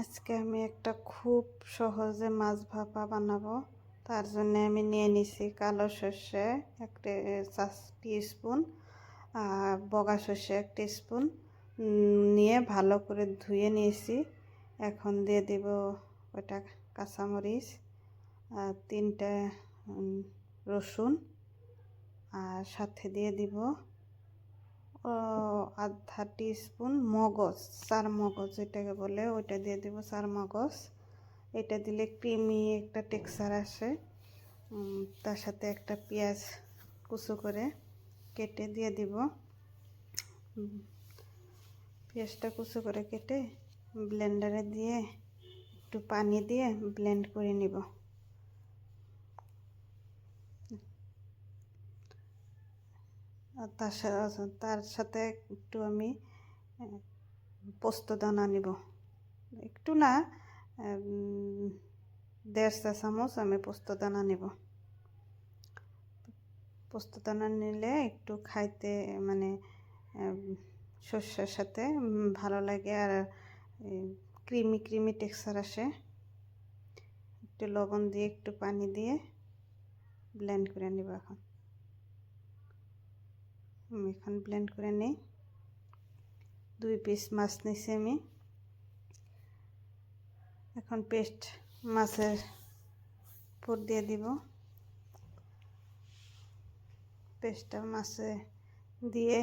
আজকে আমি একটা খুব সহজে মাছ ভাপা বানাবো। তার জন্য আমি নিয়ে নিছি কালো সর্ষে, একটা স্পুন আর বগা সর্ষে এক স্পুন নিয়ে ভালো করে ধুয়ে নিয়েছি। এখন দিয়ে দিব ওটা কাঁচামরিচ, আর তিনটে রসুন, আর সাথে দিয়ে দিব আধা স্পুন মগজ চার মগজ এটাকে বলে, ওইটা দিয়ে দিব চার মগজ। এটা দিলে ক্রিমি একটা টেক্সচার আসে। তার সাথে একটা পেঁয়াজ কুচো করে কেটে দিয়ে দিব। পেঁয়াজটা কুচো করে কেটে ব্লেন্ডারে দিয়ে, একটু পানি দিয়ে ব্লেন্ড করে নিব। তার তার সাথে একটু আমি পোস্তদানা নিব। একটু না উম, দেড় চা চামচ আমি পোস্তদানা নিব। পোস্তদানা নিলে একটু খাইতে মানে শস্যের সাথে ভালো লাগে আর ক্রিমি ক্রিমি টেক্সচার আসে। একটু লবণ দিয়ে একটু পানি দিয়ে ব্লেন্ড করে নিব এখন। আমি এখন ব্লেন্ড করে নিই। দুই পিস মাছ নিছি আমি। এখন পেস্ট মাছের পুর দিয়ে দিব। পেস্টটা মাছে দিয়ে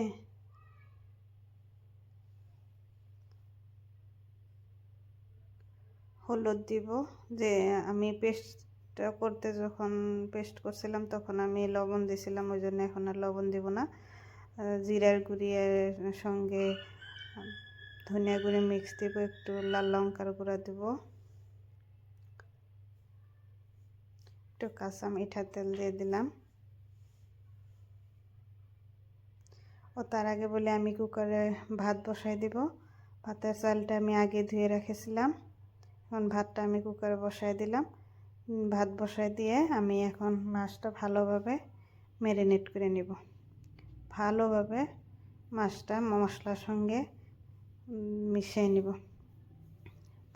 হলুদ দিব। যে আমি পেস্টটা করতে যখন পেস্ট করছিলাম, তখন আমি লবণ দিছিলাম ওই জন্য এখন আর লবণ দিব না। জিরার গুঁড়ি এর সঙ্গে ধনিয়া গুঁড়ি মিক্স দিব, একটু লাল লঙ্কার গুঁড়া দিব। একটু কাঁচা মিঠা তেল দিয়ে দিলাম। ও তার আগে বলে আমি কুকারে ভাত বসাই দিব। ভাতের চালটা আমি আগে ধুয়ে রেখেছিলাম। এখন ভাতটা আমি কুকারে বসাই দিলাম। ভাত বসাই দিয়ে আমি এখন মাছটা ভালোভাবে ম্যারিনেট করে নিব। ভালোভাবে মাছটা মশলার সঙ্গে মিশিয়ে নিব।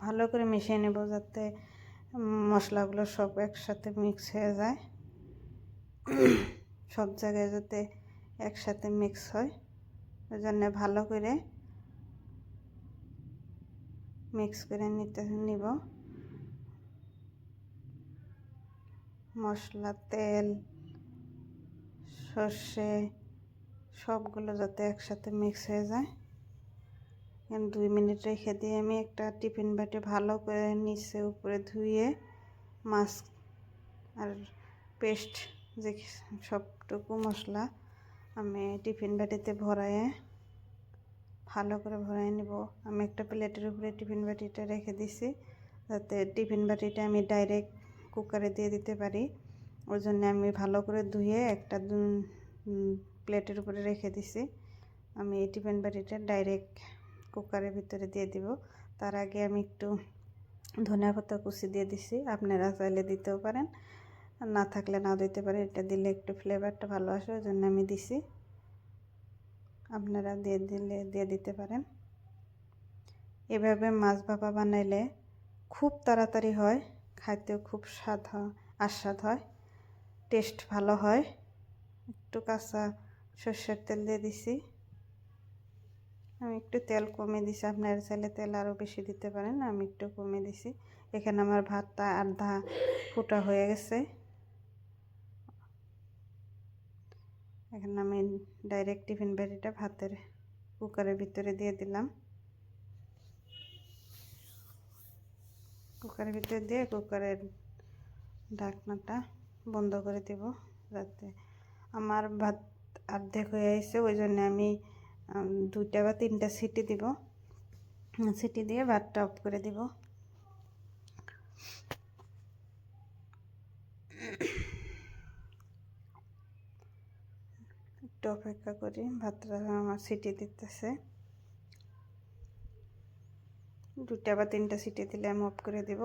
ভালো করে মিশিয়ে নেব যাতে মশলাগুলো সব একসাথে মিক্স হয়ে যায়। সব জায়গায় যাতে একসাথে মিক্স হয়। ওই জন্য ভালো করে মিক্স করে নিতে, নিব। মশলা, তেল, সর্ষে সবগুলো যাতে একসাথে মিক্স হয়ে যায়। দুই মিনিট রেখে দিয়ে আমি একটা টিফিন বাটি ভালো করে নিচে উপরে ধুয়ে মাছ আর পেস্ট যে সবটুকু মশলা আমি টিফিন বাটিতে ভরায়ে ভালো করে ভরাই নিব। আমি একটা প্লেটের উপরে টিফিন বাটিটা রেখে দিছি যাতে টিফিন বাটিটা আমি ডাইরেক্ট কুকারে দিয়ে দিতে পারি। ওই জন্য আমি ভালো করে ধুয়ে একটা প্লেটের উপরে রেখে দিছি। আমি এই টিফিন বাটিটা ডাইরেক্ট কুকারের ভিতরে দিয়ে দিব। তার আগে আমি একটু ধনিয়া পাতা কুচি দিয়ে দিছি। আপনারা চাইলে দিতেও পারেন, না থাকলে নাও দিতে পারেন। এটা দিলে একটু ফ্লেভারটা ভালো আসে ওই জন্য আমি দিছি। আপনারা দিয়ে দিলে, দিয়ে দিতে পারেন। এভাবে মাছ ভাপা বানাইলে খুব তাড়াতাড়ি হয়, খাইতেও খুব স্বাদ হয়, আস্বাদ হয়, টেস্ট ভালো হয়। একটু কাঁচা সর্ষের তেল দিয়ে দিছি। আমি একটু তেল কমে দিছি। আপনারা চাইলে তেল আরও বেশি দিতে পারেন, আমি একটু কমে দিছি। এখানে আমার ভাতটা আধা ফুটা হয়ে গেছে। এখন আমি ডাইরেক্ট টিফিন বাড়িটা ভাতের কুকারের ভিতরে দিয়ে দিলাম। কুকারের ভিতরে দিয়ে কুকারের ঢাকনাটা বন্ধ করে দেব, যাতে আমার ভাত অর্ধেক হয়ে আসছে, ওই জন্য আমি দুইটা বা তিনটা সিটি দিব। সিটি দিয়ে ভাতটা অফ করে দিব। একটু অপেক্ষা করি, ভাতটা আমার সিটি দিতেছে। দুটা বা তিনটা সিটি দিলে আমি অফ করে দিব।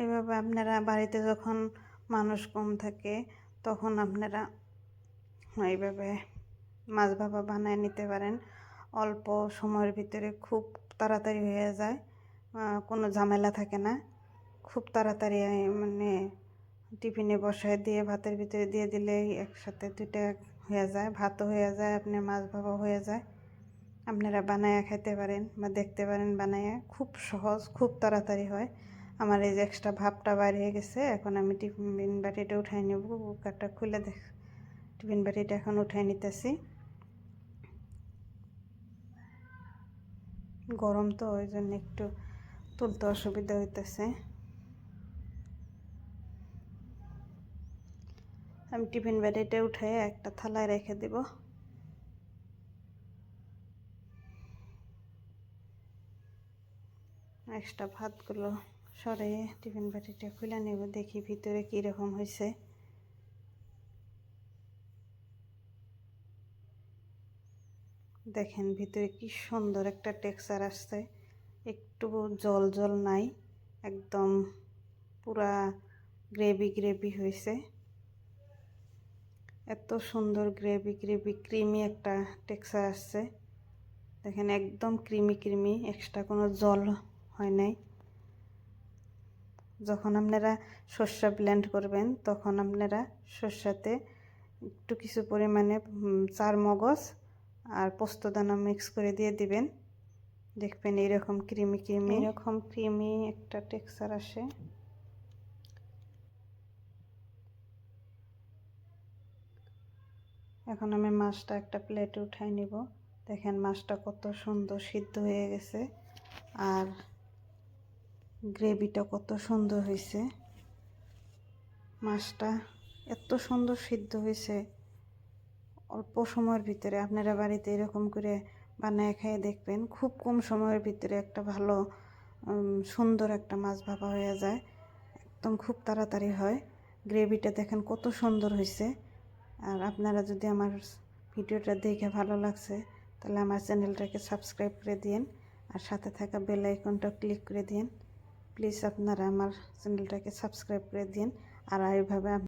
এভাবে আপনারা বাড়িতে যখন মানুষ কম থাকে, তখন আপনারা এইভাবে মাছ ভাপা বানায় নিতে পারেন। অল্প সময়ের ভিতরে খুব তাড়াতাড়ি হয়ে যায় কোনো ঝামেলা থাকে না। খুব তাড়াতাড়ি মানে টিফিনে বসায় দিয়ে, ভাতের ভিতরে দিয়ে দিলেই একসাথে দুইটা হয়ে যায়। ভাতও হয়ে যায়, আপনার মাছ ভাপা হয়ে যায়। আপনারা বানায়া খেতে পারেন বা দেখতে পারেন বানায়া। খুব সহজ, খুব তাড়াতাড়ি হয়। আমার এই যে এক্সট্রা ভাবটা বাড়িয়ে গেছে, এখন আমি টিফিন বাটিটা উঠাই নেব, কুকারটা খুলে দেখ, টিফিন বাটিটা এখন উঠাই নিতেছি। গরম তো, ওই জন্য একটু তুলতে অসুবিধা হইতেছে। আমি টিফিন বাটিটা উঠে একটা থালায় রেখে দেব। এক্সট্রা ভাতগুলো সরিয়ে টিফিন বাটিটা খুলে নেব, দেখি ভিতরে কীরকম হয়েছে। দেখেন ভিতরে কি সুন্দর একটা টেক্সচার আসছে, একটু জল জল নাই, একদম পুরা গ্রেভি গ্রেভি হয়েছে। এত সুন্দর গ্রেভি গ্রেভি ক্রিমি একটা টেক্সচার আসছে। দেখেন একদম ক্রিমি ক্রিমি, এক্সট্রা কোনো জল হয় নাই। যখন আপনারা সর্ষা ব্লেন্ড করবেন তখন আপনারা সর্ষাতে একটু কিছু পরিমাণে চার মগজ আর পোস্তদানা মিক্স করে দিয়ে দিবেন। দেখবেন এরকম ক্রিমি ক্রিমি এরকম ক্রিমি একটা টেক্সচার আসে। এখন আমি মাছটা একটা প্লেটে উঠাই নিব। দেখেন মাছটা কত সুন্দর সিদ্ধ হয়ে গেছে। আর গ্রেভিটা কত সুন্দর হয়েছে। মাছটা এত সুন্দর সিদ্ধ হয়েছে। অল্প সময়ের ভিতরে আপনারা বাড়িতে এরকম করে বানায় খেয়ে দেখবেন। খুব কম সময়ের ভিতরে একটা ভালো সুন্দর একটা মাছ ভাপা হয়ে যায়। একদম খুব তাড়াতাড়ি হয়। গ্রেভিটা দেখেন কত সুন্দর হয়েছে। আর আপনারা যদি আমার ভিডিওটা দেখে ভালো লাগছে, তাহলে আমার চ্যানেলটাকে সাবস্ক্রাইব করে দিন আর সাথে থাকা বেল আইকনটা ক্লিক করে দিন প্লিজ আপনারা আমার চ্যানেলটাকে সাবস্ক্রাইব করে দিন। আর এইভাবে